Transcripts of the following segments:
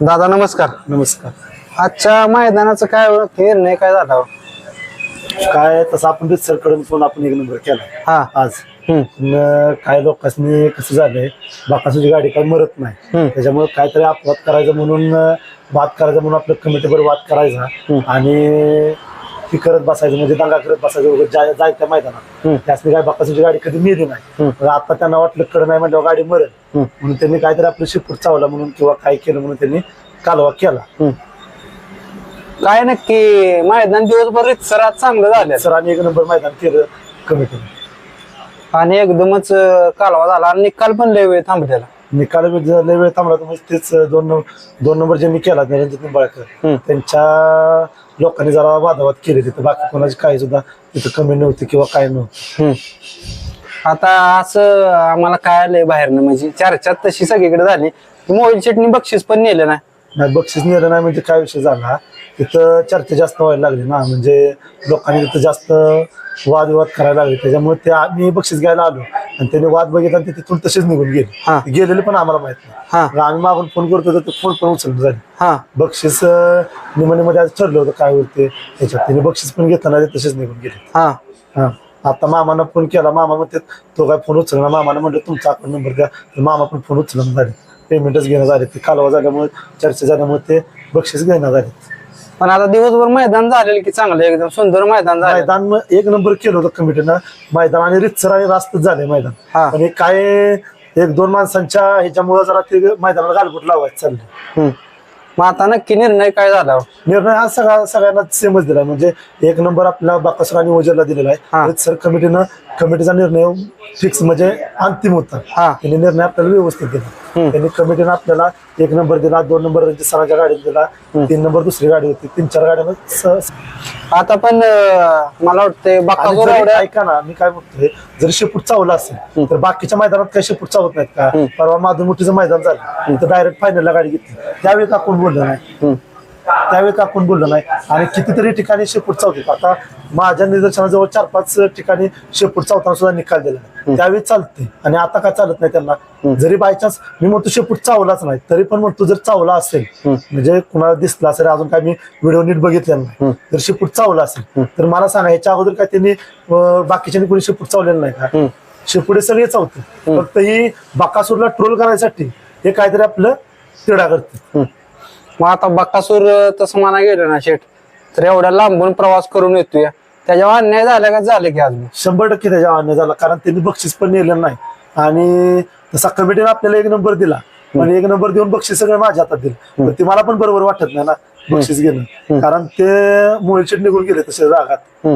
दादा नमस्कार. नमस्कार. आजच्या मैदानाचं काय निर्णय काय झाला? हो? काय तसं आपण रितसरकडून पण आपण एक नंबर केला. हा. आज. हम्म, काय लोकांनी कसं झालंय बाकासूची गाडी काय मरत नाही. त्याच्यामुळे काहीतरी अपवाद करायचा म्हणून अं, वाद करायचा म्हणून आपल्या कमिटीवर वाद करायचा. आणि ती करत बसायचं म्हणजे दंगा करत बसायचं वगैरे जाय- जायच्या मैदानात हम्म. त्यासनी काय बाकासूची गाडी कधी नेली नाही हम्म. आता त्यांना वाटलं कड नाही म्हटल्यावर गाडी मरेल हम्म. म्हणून त्यांनी काहीतरी आपलं शिपूट चावला म्हणून किंवा काय केलं म्हणून त्यांनी कालवा केला. काय नक्की मैदान दिवसभर रितसरात चांगलं झालं सरांनी एक नंबर मैदान केलं कमिटीने आणि एकदमच अं, कालवा झाला आणि निकाल पण लय वेळ थांबलेला निकाल वेळ जर लय वेळ थांबला तर मग तेच दोन नंबर दोन नंबर ज्यांनी केला रणजित निंबाळकर हम्म. त्यांच्या लोकांनी जरा वादावाद केले तिथं. बाकी कोणाची काही सुद्धा तिथं कमी नव्हती किंवा काय नव्हतं. हम्म. आता असं आम्हाला काय आलंय बाहेरनं म्हणजे चर्चा तशी सगळीकडे झाली. मोबाईल चटणी बक्षीस पण नेलं नाही नाही बक्षीस नेलं नाही म्हणजे काय विषय झाला? तिथं चर्चा जास्त व्हायला लागली ना. म्हणजे लोकांनी तिथं जास्त वादविवाद करायला लागले. त्याच्यामुळे ते आम्ही बक्षीस घ्यायला आलो. आणि त्यांनी वाद बघितला आणि ते तिथून तसेच निघून गेले. हा. ते गेलेले पण आम्हाला माहीत हा. नाही आम्ही मागून फोन करतो तर ते फोन पण उचलून झाले. हा. बक्षीस निमणीमध्ये आज ठरलं होतं काय होते त्याच्यात त्यांनी बक्षीस पण घेताना ते तसेच निघून गेले. हा. हा. आता मामानं फोन केला. मामा म्हणते तो काय फोन उचलला मामानं म्हणलं तुमचा अकाउंट नंबर द्या. तर मामा पण फोन उचलून झाले. पेमेंटच घेणं झाले. ते कालवा झाल्यामुळे चर्चा झाल्यामुळे ते बक्षीस घेणं झाले. पण आता दिवसभर मैदान झालेलं की चांगलं एकदम सुंदर मैदान झालं मैदान एक नंबर केलं होतं कमिटीनं मैदान आणि रितसर आणि रास्तच झाले. मैदान हे काय एक दोन माणसांच्या ह्याच्यामुळे जरा ते मैदानाला गालबोट लावायचं चाललं. मग आता नक्की निर्णय काय झाला? निर्णय हा सगळा सगळ्यांना सेमच दिला म्हणजे एक नंबर आपला बाकासर आणि ओझरला दिलेला. आहे सर कमिटीनं कमिटीचा निर्णय फिक्स म्हणजे अंतिम होता हा. त्यांनी निर्णय आपल्याला व्यवस्थित दिला. त्यांनी कमिटीनं आपल्याला एक नंबर दिला दोन नंबर सरांच्या गाडीत दिला तीन नंबर दुसरी गाडी होती तीन चार गाड्यांना स- आता पण मला वाटतंय ऐका ना मी काय म्हणतोय जर शेपूट चावला असेल तर बाकीच्या मैदानात काही शेपूट चावत नाहीत का? परवा माधुमुठीचं मैदान झालं. तर डायरेक्ट फायनलला गाडी घेतली. त्यावेळी का कोण बोललं नाही. त्यावेळी का कोण बोललं नाही. आणि कितीतरी ठिकाणी शेपूट चावते आता माझ्या निदर्शनाजवळ चार पाच ठिकाणी शेपूट चावताना सुद्धा निकाल दिला नाही. त्यावेळी चालते आणि आता का चालत नाही त्यांना. जरी बायचान्स मी म्हणतो शेपूट चावलाच नाही तरी पण म्हणतो जर चावला असेल म्हणजे कुणाला दिसला असेल अजून काय मी व्हिडिओ नीट बघितलेला नाही. जर शेपूट चावला असेल तर मला सांगा ह्याच्या अगोदर काय त्यांनी बाकीच्यांनी कोणी शेपूट चावलेलं नाही का? शेपुडे सगळे चावते फक्त ही बाकासूरला ट्रोल करायसाठी हे काहीतरी आपलं तिडा करते. मग आता बक्कासूर तसं म्हणा गेलं ना शेठ तर एवढ्या लांबून प्रवास करून येतोय. त्याच्यावर अन्याय झाला का? झाले की अजून. शंभर टक्के त्याच्या अन्य झाला कारण त्यांनी बक्षीस पण नेलं नाही. आणि तसा कमिटीने आपल्याला एक नंबर दिला. पण एक नंबर देऊन बक्षीस सगळं माझ्या हातात दिलं. पण ते मला पण बरोबर वाटत नाही ना बक्षीस घेणं. कारण ते मुळशीट निघून गेले तसे रागात.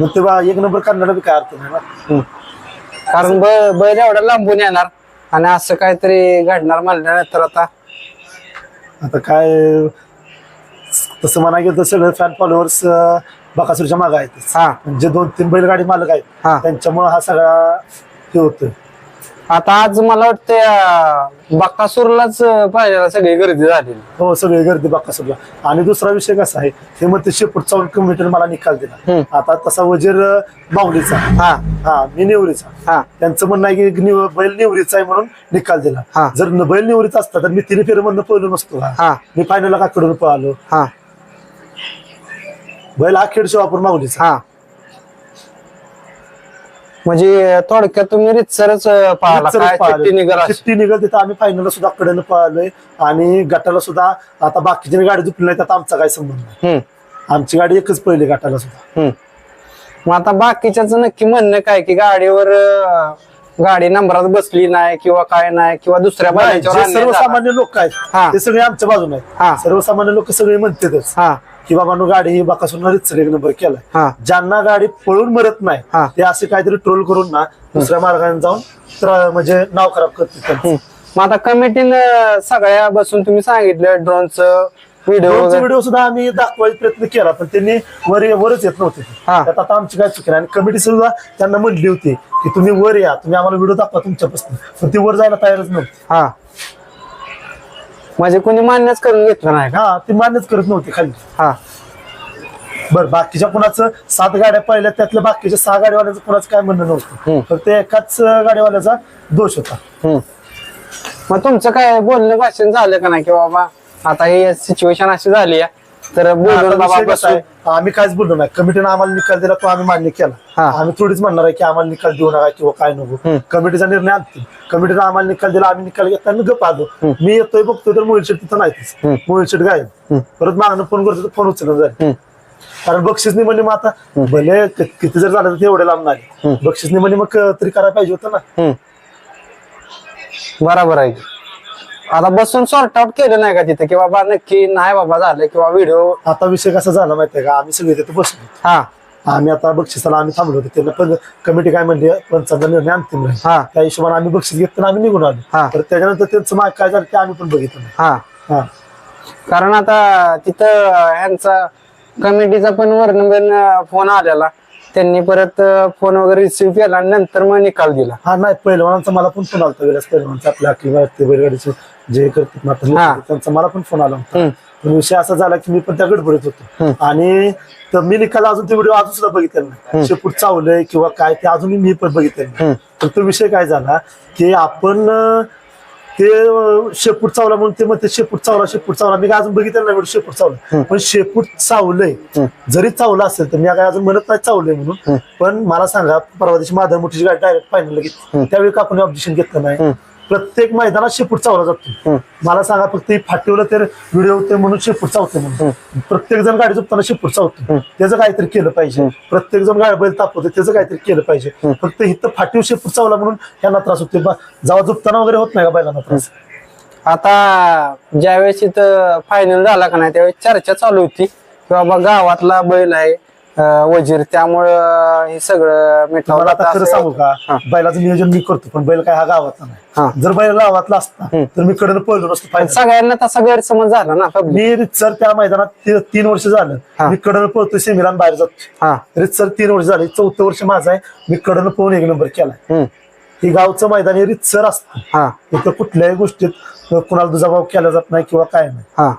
मग ते बा- एक नंबर करण्याला बी काय अर्थ नाही ना. कारण बैल एवढ्या लांबून येणार. आणि असं काहीतरी घडणार म्हणल्यानंतर आता आता काय तसं म्हणा गेलं तर सगळे फॅन फॉलोअर्स बकासूरच्या मागे आहेत. हा. जे दोन तीन बैलगाडी मालक आहेत. हा. त्यांच्यामुळे हा सगळा हे होतोय. आता आज मला वाटतं बक्कासूरलाच पाहिजे सगळी गर्दी झालेली. हो सगळी गर्दी बाकासूरला आणि दुसरा विषय कसा आहे हे मग ते शेपूट चावून कमिटीने मला निकाल दिला. आता तसा वजीर माऊलीचा हा. हा मी निवरीचा. हा. त्यांचं म्हणणं आहे की निव- बैल निवरीचा आहे म्हणून निकाल दिला. हा. जर न- बैल निवरीचा असता तर मी तिने फेरीमधनं पळलो नसतो का? हा. मी फायनलला काकडून पळालो. हा. बैल हा खेळ शिवापूर माऊलीचा. हा. म्हणजे थोडक्यात तुम्ही रितसरच पाहिला रितसरच काय पळालो. चिठ्ठी निघाल अशी. चिठ्ठी निघाल तिथं आम्ही फायनलला सुद्धा कडेनं पळालोय आणि गटाला सुद्धा आता बाकीच्या गाडी झुकली नाही त्यात आमचा काय संबंध नाही हम्म आमची गाडी एकच पळली गटाला सुद्धा हम्म. मग आता बाकीच्याच नक्की म्हणणं काय की गाडीवर अं, गाडी नंबरात बसली नाही किंवा काय नाही किंवा दुसऱ्या नाही, बैलांच्यावर जे अन्याय झाला. सर्वसामान्य लोक हा. आहेत ते सगळे आमच्या बाजूने हा. आहेत सर्वसामान्य लोक सगळे म्हणतातच हा की बाबा नो गाडी ही बाकासून एक नंबर केलाय. हा. ज्यांना गाडी पळून मरत नाही. ते असे काहीतरी ट्रोल करून ना दुसऱ्या मार्गाने जाऊन म्हणजे नाव खराब करते. मग आता कमिटीनं सगळ्या बसून तुम्ही सांगितलं ड्रोनचं व्हिडिओ सुद्धा आम्ही दाखवायचा प्रयत्न केला पण त्यांनी वर वरच येत नव्हते. हा. त्यात आता आमची काय चुकी आणि कमिटी सुद्धा त्यांना म्हणली होती की तुम्ही वर या तुम्ही आम्हाला व्हिडिओ दाखवा तुमच्यापासून. पण ती वर जायला तयारच नव्हती. हा. म्हणजे कोणी मान्यच करून घेतलं नाही का? हा ती मान्यच करत नव्हती खाली. हा. बरं बाकीच्या कुणाचं सात गाड्या पहिल्या त्यातल्या बाकीच्या सहा गाडीवाल्याचं कुणाचं काय म्हणणं हम्म. नव्हतं फक्त एकाच गाडीवाल्याचा दोष होता. हम्म. मग तुमचं काय बोलणं भाषण झालं का नाही की बाबा आता ही सिच्युएशन अशी झाली आहे. तर आता बोलून बाबा विषय कसा बसू आहे, आम्ही काहीच बोललो नाही. कमिटीने आम्हाला निकाल दिला तो आम्ही मान्य केला. हा. आम्ही थोडीच म्हणणार आहे की आम्हाला निकाल देऊ नका किंवा काय नको. कमिटीचा निर्णय आणतील. कमिटीने आम्हाला निकाल दिला आम्ही निकाल घेतला आणि गप आलो. मी येतोय बघतोय तर मोहित शेट तिथं नाहीच मोहित शेट गायब. परत मागणं फोन करतो तर फोन उचलून जाईल. कारण बक्षीस निमणे मग आता. भले क- किती जर झालं तर एवढे लांब नाही. बक्षीस निमणे मग क- तरी करायला पाहिजे होतं ना. बरोबर आहे. आता बसून सॉर्ट आउट केलं नाही का तिथे? की बाबा नक्की नाही बाबा झालं किंवा व्हिडिओ आता विषय कसा झाला माहितीये का? आम्ही सगळे तिथे बसलो. हा. आम्ही आता बक्षिसाला आम्ही थांबलो होतो. त्यांना पण कमिटी काय म्हणली पंचांचा निर्णय अंतिम राहील. हा. त्या हिशोबाने आम्ही बक्षीस घेतो आम्ही निघून हा. आलो तर त्याच्यानंतर त्यांचं माग काय झालं ते आम्ही पण बघितलं नाही. हा. हा. कारण आता तिथं ह्यांचा कमिटीचा पण वर्णबन फोन आलेला. त्यांनी परत फोन वगैरे रिसिव्ह केला आणि नंतर मग निकाल दिला. हा नाही पहिलवानांचा मला पण फोन आला विलास पहिलवानचा आपल्या अखिल भारतीय बैलगाडीचे जे करतात लोक, हा. त्यांचा मला पण फोन आला होता. हम्म. पण विषय असा झाला की मी पण त्या गडबडीत होतो. आणि तर मी निकाल अजून ते व्हिडिओ अजून सुद्धा बघितलेला नाही. शेपूट चावलंय किंवा काय ते अजूनही मी पण बघितलेलं नाही. तर तो विषय काय झाला की आपण अं, ते अं, शेपूट चावला म्हणून ते म्हणते शेपूट चावला शेपूट चावला. मी काय अजून बघितलं नाही व्हिडिओ शेपूट चावला पण शेपूट चावलंय. जरी चावलं असेल तर मी काय अजून म्हणत नाही चावलंय म्हणून. पण मला सांगा परवा दिवशी माधव मोठीची गाडी डायरेक्ट फायनल घेतली त्यावेळी का कोणी ऑब्जेक्शन घेतलं नाही? प्रत्येक मैदानात शेपूट चावला जातो. मला सांगा फक्त ही फाटीवलं तर व्हिडिओ होते म्हणून शेपूट चावते म्हणून. प्रत्येक जण गाडी झोपताना शेपूट चावतो. त्याचं काहीतरी केलं पाहिजे. प्रत्येक जण गाडी बैल तापवते त्याचं काहीतरी केलं पाहिजे. फक्त इथं फाटीव शेपूट चावला म्हणून यांना त्रास होते जेव्हा झोपताना वगैरे होत नाही का बैलांना त्रास? आता ज्यावेळेस इथं फायनल झाला का नाही त्यावेळेस चर्चा चालू होती. की बाबा गावातला बैल आहे वजीर त्यामुळं हे सगळं मला मिटवलं आता खरं सांगू का? बैलाचं नियोजन मी करतो पण बैल काय हा गावातला हा. नाही जर बैल गावातला असता तर मी कडनं पळलो नसतो पण फायनल सगळ्यांना तसा गैरसमज झाला ना public. मी रितसर त्या मैदानात ती- तीन वर्ष झालं. हा. मी कडनं पळतोय सेमीला बाहेर जातो हा. रितसर तीन वर्ष झाले चौथं वर्ष माझं आहे. मी कडनं पळून एक नंबर केलाय. हम्म. हे गावचं मैदान हे रितसर असतं. हा. इथं कुठल्याही गोष्टीत कुणाला दुजाभाव केला जात नाही किंवा काय नाही. हा.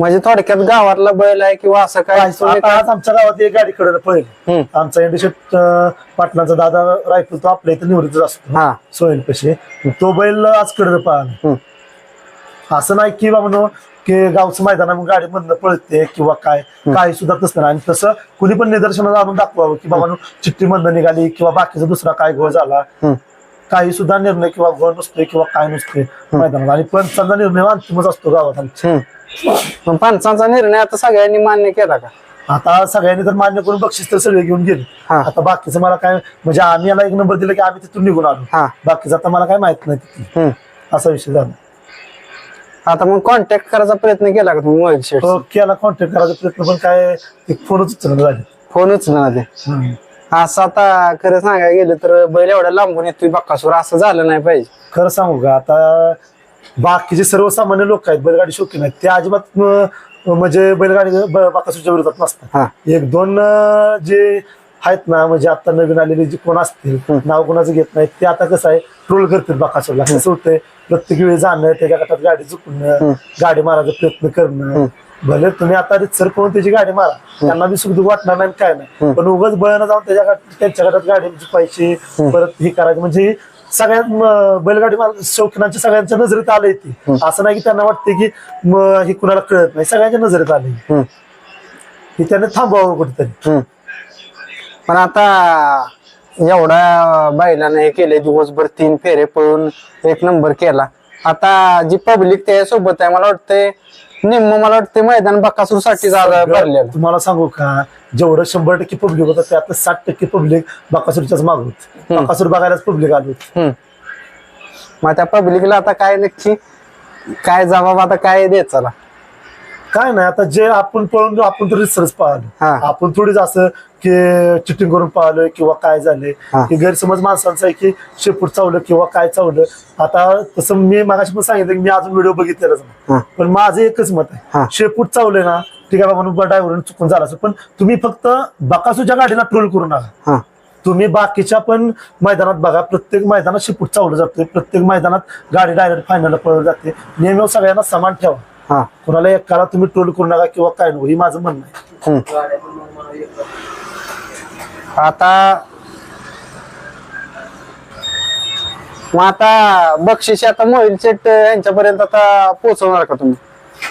म्हणजे थोडक्यात गावातला बैल आहे किंवा असं काय? तुम्ही आता आज आमच्या गावात एक गाडी कडनं पळेल. हम्म. आमचा इंडिशेट पाटलांचा दादा रायफल तो आपल्या इथं निवृत्त असतो. हा. सोयन कसे तो बैल आज पळाला. हम्म. असं नाही की बाबा की गावचं मैदान मग गाडी मधनं पळते किंवा काय काही सुद्धा तसं नाही. आणि तसं कुणी पण निदर्शनाला आणून दाखवावं की बाबा चिठ्ठी मधनं निघाली किंवा बाकीचा दुसरा काय घोळ झाला. हम्म. काही सुद्धा निर्णय किंवा घोळ नसतोय किंवा काय नसतोय मैदानात. आणि पंचांचा निर्णय अंतिमच असतो गावात. आमच्या. हम्म. मग पंचांचा निर्णय आता सगळ्यांनी मान्य केला का? आता सगळ्यांनी तर मान्य करून बक्षीस तर सगळे घेऊन गेले. हा. आता बाकीचं मला काय म्हणजे आम्ही याला एक नंबर दिला की आम्ही तिथून निघून आलो. हा. बाकीचं आता मला काय माहीत नाही तिथून. हम्म. असा विषय झाला. आता मग कॉन्टॅक्ट करायचा प्रयत्न केला का तुम्ही मोबाईल शेट तो केला कॉन्टॅक्ट करायचा प्रयत्न पण काय ते फोनच उचलणं झाले. फोन उचलणार ते असं आता खरं सांगायला गेलं तर बैल एवढा लांबून येतोय बक्कासूर असं झालं नाही पाहिजे. खरं सांगू का आता बाकीचे सर्वसामान्य लोक आहेत बैलगाडी शौकीन आहेत ते अजिबात अं, म्हणजे बैलगाडी ब- बाकासूरच्या विरोधात नसतात. एक दोन अं, जे आहेत ना म्हणजे आता नवीन आलेले जे कोण असतील नाव कोणाचं घेत नाही ते आता कसं आहे ट्रोल करतील बाकासूरला. कसं होतंय प्रत्येक वेळी जाणं त्याच्या गटात गाडी चुकणं गाडी मारायचा प्रयत्न करणं. भले तुम्ही आता रितसर करून त्याची गाडी मारा त्यांना बी सुख वाटणार नाही काय नाही. पण उगाच बळानं जाऊन त्याच्या त्यांच्या गटात गाडी चुकायची परत हे करायचं. म्हणजे सगळ्यात बैलगाडी शौकीनांच्या सगळ्यांच्या नजरेत आलंय ते. असं नाही की त्यांना वाटते की हे कुणाला कळत नाही. सगळ्यांच्या नजरेत हम्म. हे. त्याने थांबवावं कुठेतरी. पण आता एवढा बैलाने हे केले दिवसभर तीन फेरे पळून एक नंबर केला. आता जी पब्लिक त्याच्यासोबत आहे मला वाटतंय निम्म मला वाटतं मैदान बकासूरसाठी भरलेलं. तुम्हाला सांगू का? जेवढं शंभर टक्के पब्लिक होतं त्यात साठ टक्के पब्लिक बाकासूरच्याच माग होत. बाकासूर बघायलाच पब्लिक आलो हम्म. मग त्या पब्लिकला आता काय नक्की? काय जबाब आता काय द्यायचा काय नाही आता जे आपण पळून आपण तर रिसर्च हा. पाहिलं आपण थोडीच असं की चिटिंग करून पाहिलं किंवा काय झालंय. हा. की गैरसमज माणसांचा आहे की शेपूट चावलं किंवा काय चावलं. आता तसं मी मागाशी पण सांगितलं की मी अजून व्हिडिओ बघितलेलाच हा. नाही पण माझं एकच मत हा. आहे शेपूट चावलंय ना ठीक आहे बाबा ड्रायव्हर चुकून झाला असेल पण तुम्ही फक्त बकासूच्या गाडीला ट्रोल करू नका. हा. तुम्ही बाकीच्या पण मैदानात बघा प्रत्येक मैदानात शिपूट चावलं जाते प्रत्येक मैदानात गाडी डायरेक्ट फायनलला पळवली जाते. नेहमी सगळ्यांना समान ठेवा. हा. कोणाला एकाला तुम्ही ट्रोल करू नका किंवा काय नको ही माझं म्हणणं आहे. हम्म. आता मग आता बक्षीस आता मोहिल सेट यांच्यापर्यंत आता पोहोचवणार का तुम्ही?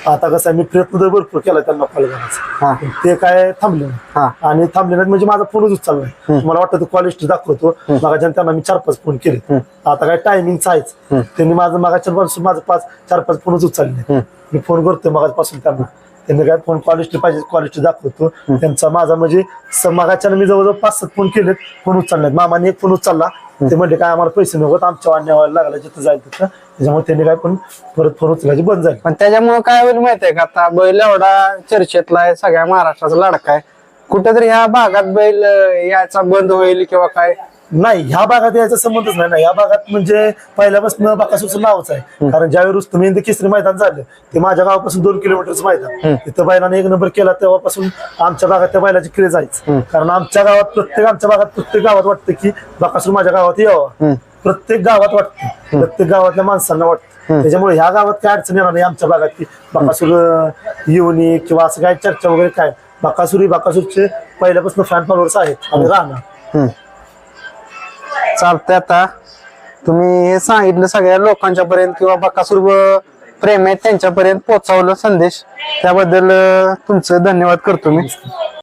आता कसं आहे मी प्रयत्न तर भरपूर केला त्यांना कॉल करायचा. हा. ते काय थांबले नाही. हा. आणि थांबले नाहीत म्हणजे माझा फोनच उचलला नाही. मला वाटतं क्वालिटी दाखवतो. मागाच्या त्यांना मी चार पाच फोन केले आता काय टायमिंगच आहेच. त्यांनी माझं मागाच्या पासून माझं पाच चार पाच फोनच उचलले नाही. मी फोन करतोय मागापासून त्यांना. त्यांनी काय फोन क्वालिटी पाहिजे क्वालिटी दाखवतो. त्यांचा माझा म्हणजे स- मागाच्या मी जवळजवळ पाच सात फोन केलेत फोन उचलले मामाने एक फोन उचलला. ते म्हणजे काय आम्हाला पैसे नको आमच्या अन्याय लागला जिथं जाईल तिथं. त्याच्यामुळे त्यांनी काय पण परत फोन उचलायचे बंद झाले. पण त्याच्यामुळे काय होईल माहितीये का? आता बैल एवढा चर्चेतला आहे सगळ्या महाराष्ट्राचा लाडका आहे. कुठेतरी ह्या भागात बैल यायचा बंद होईल किंवा काय? नाही ह्या भागात यायचा संबंधच नाही. ना या भागात म्हणजे पहिल्यापासून बाकासूरचं नावच आहे. कारण ज्यावेळी रुस्तम इंद केसरी मैदान झालं ते माझ्या गावापासून दोन किलोमीटरचं मैदान. तिथं बैलाने एक नंबर केला तेव्हापासून आमच्या भागात त्या बैलाची क्रेज आहेच कारण आमच्या गावात प्रत्येक आमच्या भागात प्रत्येक गावात वाटतं की बाकासूर माझ्या गावात यावं. प्रत्येक गावात वाटतं. प्रत्येक गावातल्या माणसांना वाटतं. त्याच्यामुळे ह्या गावात काय अडचण येणार नाही आमच्या भागात की बाकासूर येऊन किंवा असं काय चर्चा वगैरे काय. बाकासूर बाकासूरचे पहिल्यापासून फॅन फॉलोअर्स आहेत. आणि राहणार. चालतंय आता. तुम्ही हे सांगितलं सगळ्या लोकांच्या पर्यंत किंवा बकासूर प्रेम आहेत त्यांच्यापर्यंत पोहोचवलं संदेश. त्याबद्दल तुमचं धन्यवाद करतो मी.